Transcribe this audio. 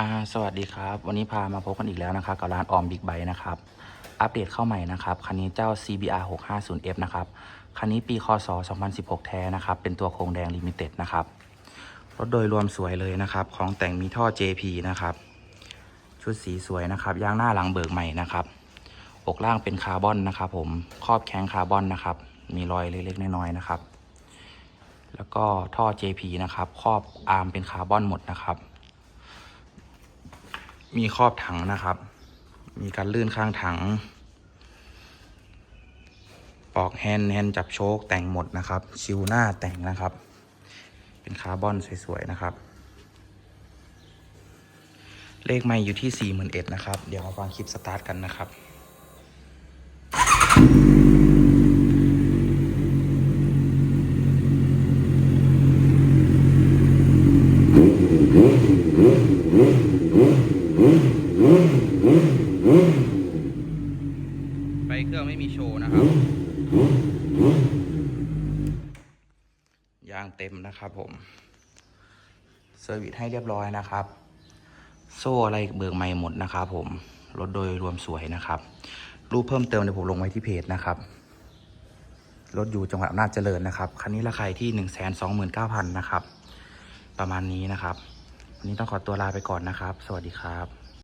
อ่าสวัสดีครับ วันนี้พามาพบกันอีกแล้วนะครับกับร้านออมบิ๊กไบนะครับ อัปเดตเข้าใหม่นะครับคันนี้เจ้า CBR 650F นะครับคันนี้ปีคศ2016 แท้นะครับ เป็นตัวโครงแดงลิมิเต็ดนะครับรถโดยรวมสวยเลยนะครับ ของแต่งมีท่อ JP นะครับ ชุดสีสวยนะครับยางหน้าหลังเบิกใหม่นะครับ อกล่างเป็นคาร์บอนนะครับ ผมครอบแข้งคาร์บอนนะครับ มีรอยเล็กๆน้อยๆนะครับ แล้วก็ท่อ JP นะครับครอบอาร์มเป็นคาร์บอนหมดนะครับ มีครอบถังนะครับ มีการลื่นข้างถัง ปอกแฮนด์แฮนด์จับโชคแต่งหมดนะครับ ชิวหน้าแต่งนะครับ เป็นคาร์บอนสวยๆนะครับ เลขไม่อยู่ที่ 4 1 0 0 0นะครับ เดี๋ยวมาฟังคลิปสตาร์ทกันนะครับ ไปเครื่องไม่มีโชว์นะครับ ยางเต็มนะครับผม เซอร์วิสให้เรียบร้อยนะครับ โซ่อะไรเบิกใหม่หมดนะครับผม รถโดยรวมสวยนะครับ รูปเพิ่มเติมเดี๋ยวผมลงไว้ที่เพจนะครับรถอยู่จังหวัดอำนาจเจริญนะครับ คันนี้ราคาที่หนึ่งแสนสองหมื่นเก้าพันนะครับ ประมาณนี้นะครับ วันนี้ต้องขอตัวลาไปก่อนนะครับ สวัสดีครับ